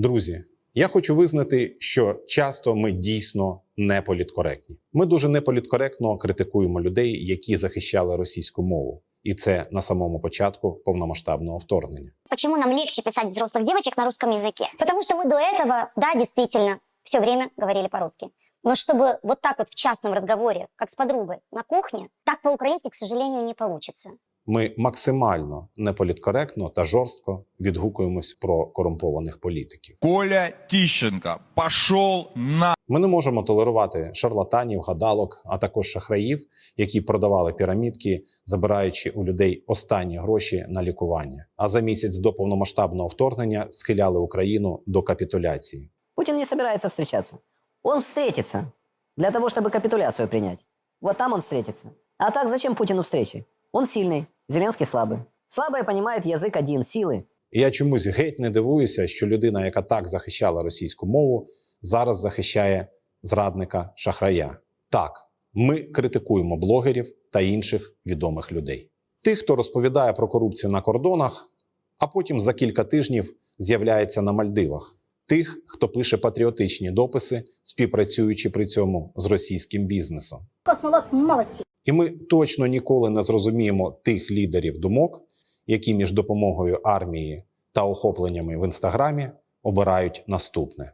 Друзі, я хочу визнати, що часто ми дійсно не політкоректні. Ми дуже неполіткоректно критикуємо людей, які захищали російську мову, і це на самому початку повномасштабного вторгнення. Почему нам легче писать взрослых девочек на русском языке? Потому что мы до этого, да, действительно, все время говорили по-русски. Но чтобы вот так вот в частном разговоре, как с подругой на кухне, так по-украински, к сожалению, не получится. Ми максимально неполіткоректно та жорстко відгукуємось про корумпованих політиків. Коля Тищенко пошел на... Ми не можемо толерувати шарлатанів, гадалок, а також шахраїв, які продавали пірамідки, забираючи у людей останні гроші на лікування. А за місяць до повномасштабного вторгнення схиляли Україну до капітуляції. Путин не собирается встречаться. Он встретится для того, чтобы капитуляцию принять. Вот там он встретится. А так зачем Путину встречи? Он сильный, Зеленский слабый. Слабые понимает язык один, силы. І я чомусь геть не дивуюся, що людина, яка так захищала російську мову, зараз захищає зрадника шахрая. Так, ми критикуємо блогерів та інших відомих людей. Тих, хто розповідає про корупцію на кордонах, а потім за кілька тижнів з'являється на Мальдивах. Тих, хто пише патріотичні дописи, співпрацюючи при цьому з російським бізнесом. Космолот, молодцы. І ми точно ніколи не зрозуміємо тих лідерів думок, які між допомогою армії та охопленнями в інстаграмі обирають наступне.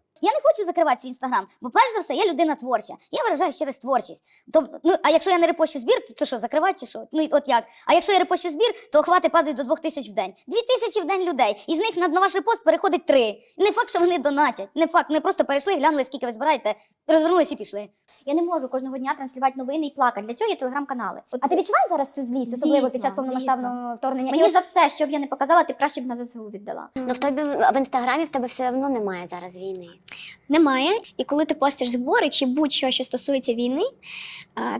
Хочу закривати свій інстаграм, бо перш за все я людина творча. Я виражаю через творчість. Тобто, ну а якщо я не репощу збір, то, то що, закривати чи що? Ну от як? А якщо я репощу збір, то охвати падають до двох тисяч в день. Дві тисячі в день людей. Із них на, на ваш пост переходить три. Не факт, що вони донатять. Не факт, вони просто перейшли, глянули, скільки ви збираєте, розвернулись і пішли. Я не можу кожного дня транслювати новини і плакати. Для цього є телеграм-канали. От А ти відчуваєш зараз цю злість, особливо під час повномасштабного вторгнення? мені за все, що б я не показала, ти краще б на ЗСУ віддала. Ну в тобі в інстаграмі в тебе все одно немає зараз війни. Немає. І коли ти постиш збори чи будь-що, що стосується війни,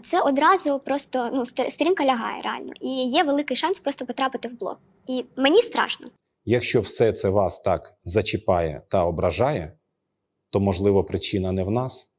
це одразу просто ну, стор- сторінка лягає реально. І є великий шанс просто потрапити в блок. І мені страшно. Якщо все це вас так зачіпає та ображає, то можливо причина не в нас,